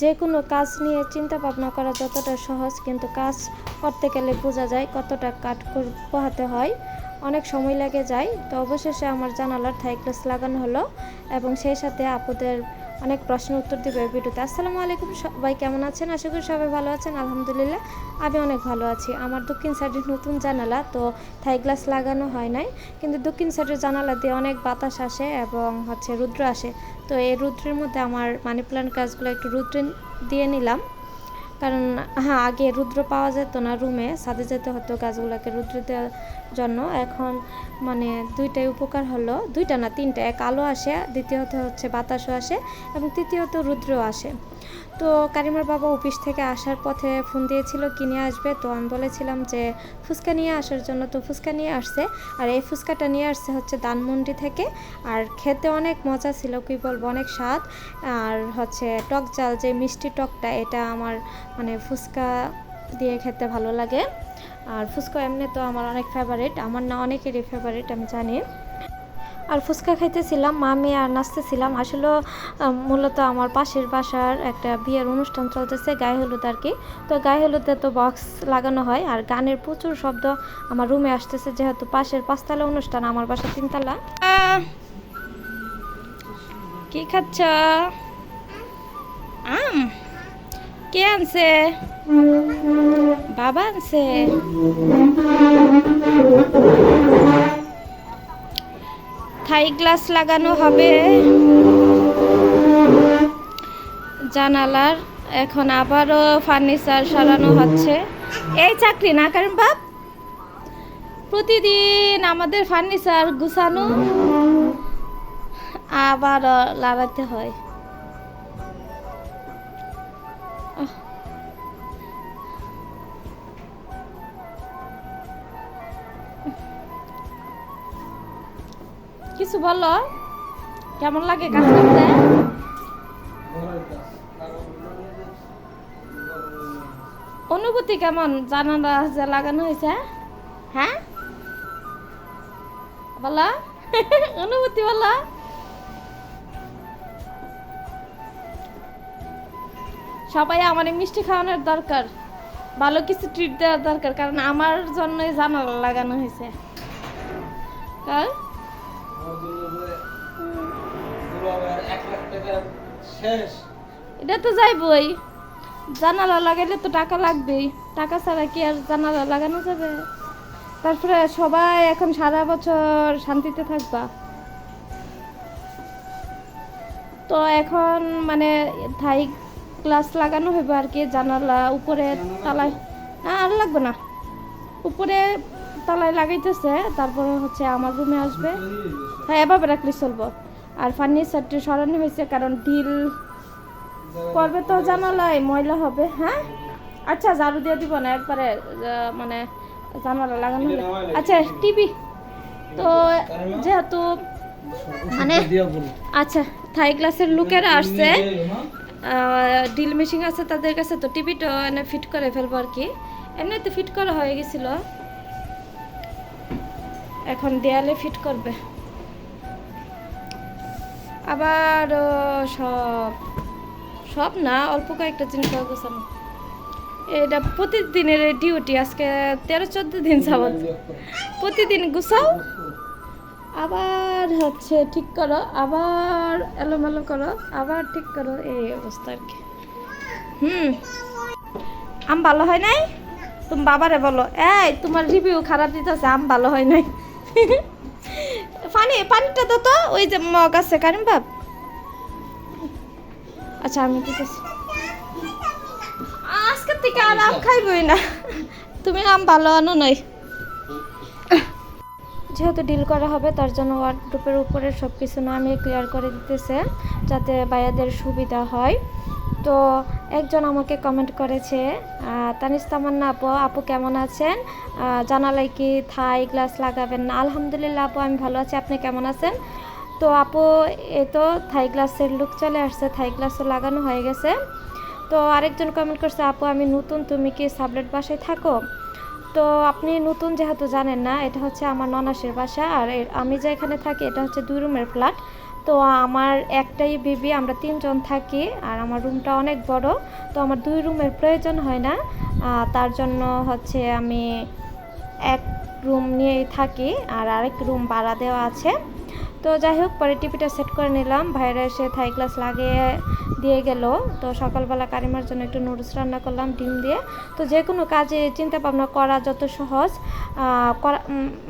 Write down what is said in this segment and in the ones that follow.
যে কোনো কাজ নিয়ে চিন্তা ভাবনা করা যতটা সহজ, কিন্তু কাজ করতে গেলে বোঝা যায় কতটা কাঠ পোহাতে হয়। অনেক সময় লেগে যায়। তো অবশেষে আমার জানালার থাই গ্লাস লাগানো হলো এবং সেই সাথে আপুদের অনেক প্রশ্নের উত্তর দেবে এই ভিডিওতে। আসসালামু আলাইকুম, সবাই কেমন আছেন? আশা করি সবাই ভালো আছেন, আলহামদুলিল্লাহ। আমি অনেক ভালো আছি। আমার দক্ষিণ সাইডে নতুন জানালা, তো থাই গ্লাস লাগানো হয় নাই। কিন্তু দক্ষিণ সাইডের জানালা দিয়ে অনেক বাতাস আসে এবং হচ্ছে রুদ্র আসে। তো এই রুদ্রের মধ্যে আমার মানি প্ল্যান্ট গাছগুলো একটু রুদ্র দিয়ে নিলাম। কারণ হ্যাঁ আগে রুদ্র পাওয়া যেত না রুমে, ছাদে যেতে হতো গাছগুলোকে রুদ্র দেওয়ার জন্য। এখন মানে দুইটাই উপকার হলো, দুইটা না, তিনটা, এক আলো আসে, দ্বিতীয়ত হচ্ছে বাতাসও আসে এবং তৃতীয়ত রুদ্রও আসে। তো কারিমার বাবা অফিস থেকে আসার পথে ফোন দিয়েছিল কিনে আসবে? তো আমি বলেছিলাম যে, ফুচকা নিয়ে আসার জন্য তো ফুচকা নিয়ে আসছে। আর এই ফুচকাটা নিয়ে আসছে হচ্ছে দানমন্ডি থেকে। আর খেতে অনেক মজা ছিল, কি বলব, অনেক স্বাদ। আর হচ্ছে টক জাল যে মিষ্টি টকটা, এটা আমার মানে ফুচকা দিয়ে খেতে ভালো লাগে। আর ফুচকা এমনি তো আমার অনেক ফেভারিট আমার না অনেকেরই ফেভারিট আমি জানি। আর ফুচকা খাইতেছিলাম, মামি আর নাচতেছিলাম। আসলে মূলত আমার পাশের বাসার একটা বিয়ের অনুষ্ঠান চলতেছে, গায়ে হলুদ আর কি। তো গায়ে হলুদে তো বক্স লাগানো হয় আর গানের প্রচুর শব্দ আমার রুমে আসতেছে, যেহেতু পাশের পাঁচতলা অনুষ্ঠান, আমার বাসা তিনতলা। কি খাচ্ছ? আম? কে আনছে? বাবা আনছে? থাই গ্লাস লাগানো হবে। জানালার এখন আবারও ফার্নিচার সারানো হচ্ছে। এই চাকরি না কারণ বাপ? প্রতিদিন আমাদের ফার্নিচার গুছানো আবার লাগাতে হয়। বলো, কেমন লাগে কাজ করতে অনুভূতি কেমন? জানালা যে লাগানো হয়েছে? হ্যাঁ? বলো, অনুভূতি বলো। সবাই আমার মিষ্টি খাওয়ানোর দরকার, ভালো কিছু ট্রিট দেওয়ার দরকার, কারণ আমার জন্যই জানালা লাগানো হয়েছে। কার? শেষ এটা তো যাইবই। জানালা লাগাইলে তো টাকা লাগবেই। টাকা ছাড়া কি আর জানালা লাগানো যাবে? তারপরে সবাই এখন সারা বছর শান্তিতে থাকবা। তো এখন মানে থাই গ্লাস লাগানো হইব আর কি জানালা উপরে তালায় না আর লাগবে না। উপরে তালায় লাগাইতেছে, তারপরে হচ্ছে আমার রুমে আসবে। হ্যাঁ এভাবে রাখলে চলবো। আর ফার্নিচারটি সরানো হয়েছে, কারণ ডিল করবে তো জানালায়, ময়লা হবে হ্যাঁ? আচ্ছা ঝাড়ু দিয়ে দিব না, একবারে মানে জানালা লাগানো আচ্ছা টিভি। তো যেহেতু মানে আচ্ছা থাই গ্লাসের লুকেরা আসছে ডিল মেশিন আছে তাদের কাছে, তো টিভিটা এনে ফিট করে ফেলব আর কি। এমনিতে ফিট করা হয়ে গেছিল। এখন দেয়ালে ফিট করবে। আবার সব সব না, অল্প কয়েকটা জিনিস গোছানো। এটা প্রতিদিনের ডিউটি আজকে তেরো, চোদ্দ দিন যাবত প্রতিদিন গুছাও। আবার হচ্ছে ঠিক করো, আবার এলোমেলো করো, আবার ঠিক করো, এই অবস্থা আর কি। হুম। আম ভালো হয় নাই? তুমি বাবারে বলো। এই, তোমার রিভিউ খারাপ দিতেছে, আম ভালো হয় নাই? পানি পানিটা তো তো, ওই যে মগ আছে কারিম বাপ। আচ্ছা আমি দিতেছি। আজকের থেকে আর আম খাইবই না। তুমি আম ভালো আনো নয় যেহেতু ডিল করা হবে, তার জন্য ওয়ার্ডরোপের উপরে সব কিছু নামিয়ে ক্লিয়ার করে দিতেছে, যাতে বায়াদের সুবিধা হয়। তো একজন আমাকে কমেন্ট করেছে তানিস তামান্না আপু আপু কেমন আছেন? জানালাই কি থাই গ্লাস লাগাবেন না? আলহামদুলিল্লাহ আপু, আমি ভালো আছি, আপনি কেমন আছেন? তো আপু, এ তো থাই গ্লাসের লুক চলে আসছে, থাই গ্লাসও লাগানো হয়ে গেছে। তো আরেকজন কমেন্ট করছে, আপু, আমি নতুন, তুমি কি সাবলেট বাসায় থাকো? তো আপনি নতুন যেহেতু জানেন না, এটা হচ্ছে আমার ননাসের বাসা, আর আমি যে এখানে থাকি, এটা হচ্ছে দুই রুমের ফ্ল্যাট তো আমার একটাই বেবি, আমরা তিনজন থাকি আর আমার রুমটা অনেক বড়, তো আমার দুই রুমের প্রয়োজন হয় না। তার জন্য হচ্ছে আমি এক রুম নিয়েই থাকি আর আরেক রুম ভাড়া দেওয়া আছে। তো যাই হোক, পরে টিভিটা সেট করে নিলাম। ভাইরা এসে থাই গ্লাস লাগিয়ে দিয়ে গেল। তো সকালবেলা কারিমার জন্য একটু নুডলস রান্না করলাম, ডিম দিয়ে। তো যে কোনো কাজে চিন্তা ভাবনা করা যত সহজ। করা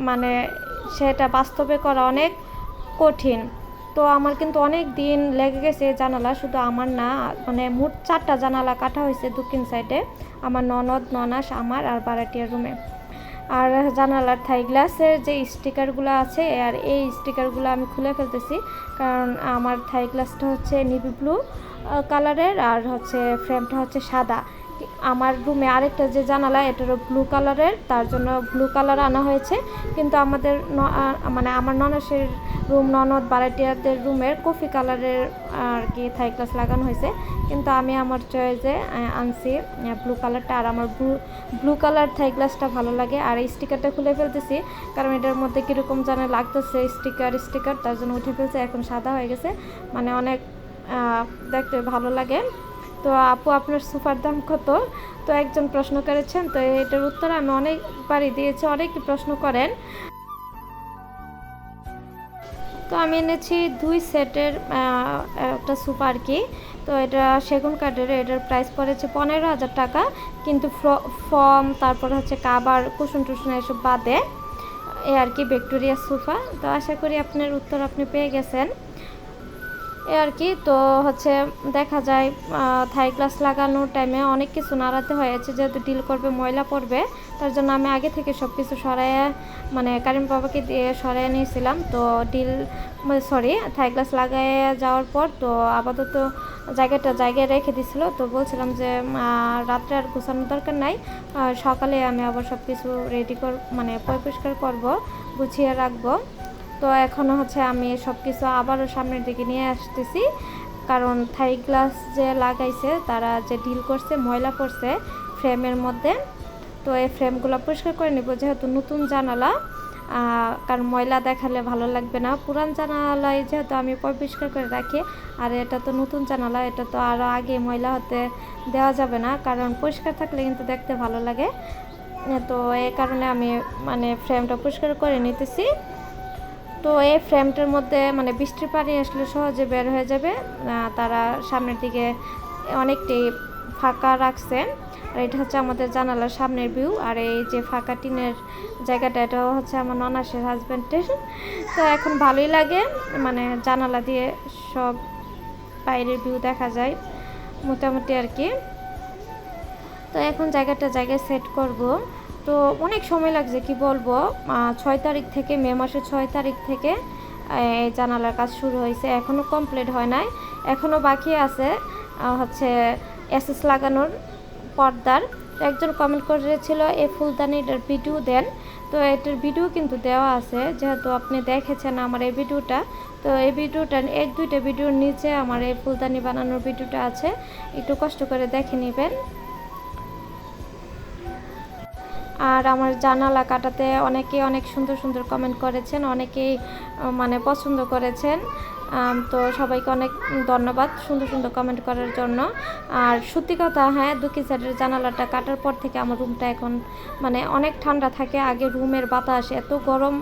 মানে সেটা বাস্তবে করা অনেক কঠিন। তো আমার কিন্তু অনেক দিন লেগে গেছে জানালা, শুধু আমার না মানে মোট চারটা জানালা কাটা হয়েছে দক্ষিণ সাইডে, আমার ননদ, ননাস, আমার আর বারাটিয়ার রুমে আর জানালার থাই গ্লাসের যে স্টিকারগুলো আছে, আর এই স্টিকারগুলো আমি খুলে ফেলতেছি, কারণ আমার থাই গ্লাসটা হচ্ছে নিভি ব্লু কালারের আর হচ্ছে ফ্রেমটা হচ্ছে সাদা। আমার রুমে আরেকটা যে জানালা, এটারও ব্লু কালারের তার জন্য ব্লু কালার আনা হয়েছে। কিন্তু আমাদের মানে আমার ননসের রুম ননদ বারাটিয়াদের রুমের কফি কালারের আর কি থাই গ্লাস লাগানো হয়েছে। কিন্তু আমি আমার চয়েসে আনছি ব্লু কালারটা আর আমার ব্লু ব্লু কালার থাই গ্লাসটা ভালো লাগে। আর এই স্টিকারটা খুলে ফেলতেছি, কারণ এটার মধ্যে কীরকম জানে লাগতেছে স্টিকার স্টিকার তার জন্য উঠে ফেলছে, এখন সাদা হয়ে গেছে। মানে অনেক দেখতে ভালো লাগে। তো আপু, আপনার সোফার দাম কত? তো একজন প্রশ্ন করেছেন, তো এটার উত্তর আমি অনেকবারই দিয়েছি, অনেক প্রশ্ন করেন। তো আমি এনেছি দুই সেটের একটা সোফা আর কি, তো এটা সেগুন কাঠের, এটার প্রাইস পড়েছে পনেরো হাজার টাকা, কিন্তু ফর্ম, তারপর হচ্ছে কাবার কুসুন টুসুন এসব বাদে এই আর কি ভিক্টোরিয়া সোফা। তো আশা করি আপনার উত্তর আপনি পেয়ে গেছেন। এ আর কি, তো হচ্ছে দেখা যায় থাই গ্লাস লাগানোর টাইমে অনেক কিছু নাড়াতে হয়েছে যেহেতু ডিল করবে, ময়লা পড়বে, তার জন্য আমি আগে থেকে সব কিছু সরাইয়ে মানে কারিম বাবাকে দিয়ে সরাইয়ে নিয়েছিলাম। তো ডিল সরি থাই গ্লাস লাগাই যাওয়ার পর তো আপাতত জায়গাটা জায়গায় রেখে দিছিল। তো বলছিলাম যে রাত্রে আর গোছানোর দরকার নাই। সকালে আমি আবার সব কিছু রেডি কর মানে পরিষ্কার করব, গুছিয়ে রাখব। তো এখনও হচ্ছে আমি সব কিছু আবারও সামনের দিকে নিয়ে আসতেছি। কারণ থাই গ্লাস যে লাগাইছে, তারা যে ডিল করছে, ময়লা পড়ছে ফ্রেমের মধ্যে, তো এই ফ্রেমগুলো পরিষ্কার করে নিব যেহেতু নতুন জানালা। কারণ ময়লা দেখালে ভালো লাগবে না। পুরান জানালায় যেহেতু আমি পরিষ্কার করে রাখি, আর এটা তো নতুন জানালা, এটা তো আরও আগে ময়লা হতে দেওয়া যাবে না। কারণ পরিষ্কার থাকলে কিন্তু দেখতে ভালো লাগে। তো এই কারণে আমি মানে ফ্রেমটা পরিষ্কার করে নিতেছি। তো এই ফ্রেমটার মধ্যে মানে বৃষ্টির পানি আসলে সহজে বের হয়ে যাবে। তারা সামনের দিকে অনেকটাই ফাঁকা রাখছে। আর এটা হচ্ছে আমাদের জানালার সামনের ভিউ আর এই যে ফাঁকা টিনের জায়গাটা, এটাও হচ্ছে আমার ননাসের হাজব্যান্ডের তো এখন ভালোই লাগে মানে জানালা দিয়ে সব বাইরের ভিউ দেখা যায়, মোটামুটি আর কি। তো এখন জায়গাটা জায়গায় সেট করব। তো অনেক সময় লাগছে, কি বলব? ছয় তারিখ থেকে, মে মাসের ছয় তারিখ থেকে জানালার কাজ শুরু হয়েছে এখনও কমপ্লিট হয় নাই। এখনও বাকি আছে হচ্ছে এসএস লাগানোর পর্দার। একজন কমেন্ট করেছিল এই ফুলদানিটার ভিডিও দেন। তো এটার ভিডিও কিন্তু দেওয়া আছে, যেহেতু আপনি দেখেছেন আমার এই ভিডিওটা তো এই ভিডিওটা এক দুইটা ভিডিওর নিচে আমার এই ফুলদানি বানানোর ভিডিওটা আছে, একটু কষ্ট করে দেখে নেবেন। আর আমার জানালা কাটাতে অনেকেই অনেক সুন্দর সুন্দর কমেন্ট করেছেন, অনেকেই মানে পছন্দ করেছেন। তো সবাইকে অনেক ধন্যবাদ সুন্দর সুন্দর কমেন্ট করার জন্য। আর সত্যি কথা হ্যাঁ দুঃখী সাইডের জানালাটা কাটার পর থেকে আমার রুমটা এখন মানে অনেক ঠান্ডা থাকে। আগে রুমের বাতাস এত গরম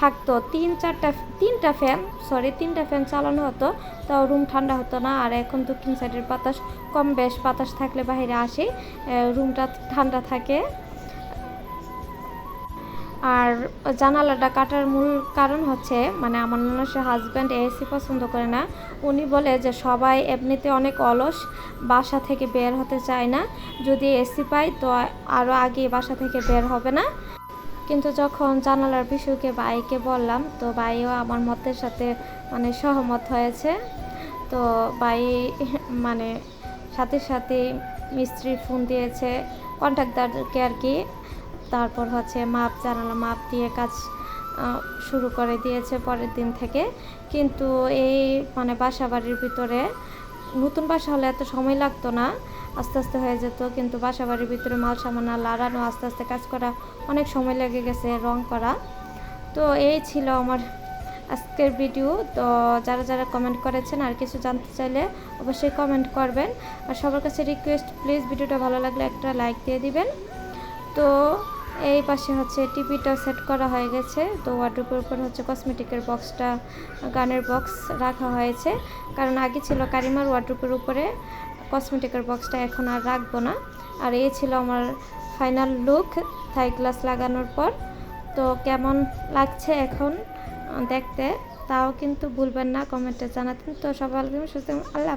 থাকতো। তিন, চারটা, তিনটা ফ্যান সরি তিনটা ফ্যান চালানো হতো, তাও রুম ঠান্ডা হতো না। আর এখন দক্ষিণ সাইডের বাতাস কম, বেশ বাতাস থাকলে বাইরে আসি। রুমটা ঠান্ডা থাকে। আর জানালাটা কাটার মূল কারণ হচ্ছে মানে আমার মানুষের হাজব্যান্ড এসি পছন্দ করে না। উনি বলে যে সবাই এমনিতে অনেক অলস, বাসা থেকে বের হতে চায় না। যদি এসি পাই তো আরও আগে বাসা থেকে বের হবে না। কিন্তু যখন জানালার বিষয়কে বাইকে বললাম, তো বাইও আমার মতের সাথে মানে সহমত হয়েছে। তো বাই মানে সাথে সাথে মিস্ত্রি ফোন দিয়েছে কন্ট্রাক্টারকে আর কি। তারপর হচ্ছে মাপ জানালা, মাপ দিয়ে কাজ শুরু করে দিয়েছে পরের দিন থেকে। কিন্তু এই মানে বাসা বাড়ির ভিতরে নতুন বাসা হলে এত সময় লাগতো না, আস্তে আস্তে হয়ে যেত। কিন্তু বাসা বাড়ির ভিতরে মাল সামানা লাড়ানো, আস্তে আস্তে কাজ করা অনেক সময় লেগে গেছে রং করা। তো এই ছিল আমার আজকের ভিডিও। তো যারা যারা কমেন্ট করেছেন আর কিছু জানতে চাইলে অবশ্যই কমেন্ট করবেন। আর সবার কাছে রিকোয়েস্ট প্লিজ ভিডিওটা ভালো লাগলে একটা লাইক দিয়ে দিবেন। তো এই পাশে হচ্ছে টিভিটা সেট করা হয়ে গেছে। তো ওয়ার্ড্রোপের উপর হচ্ছে কসমেটিকের বক্সটা গানের বক্স রাখা হয়েছে। কারণ আগে ছিল কারিমার ওয়ার্ড্রোপের উপরে কসমেটিকের বক্সটা এখন আর রাখব না। আর এই ছিল আমার ফাইনাল লুক থাই গ্লাস লাগানোর পর। তো কেমন লাগছে এখন দেখতে? তাও কিন্তু ভুলবেন না কমেন্টে জানাতেন। তো সবাই আল্লাহ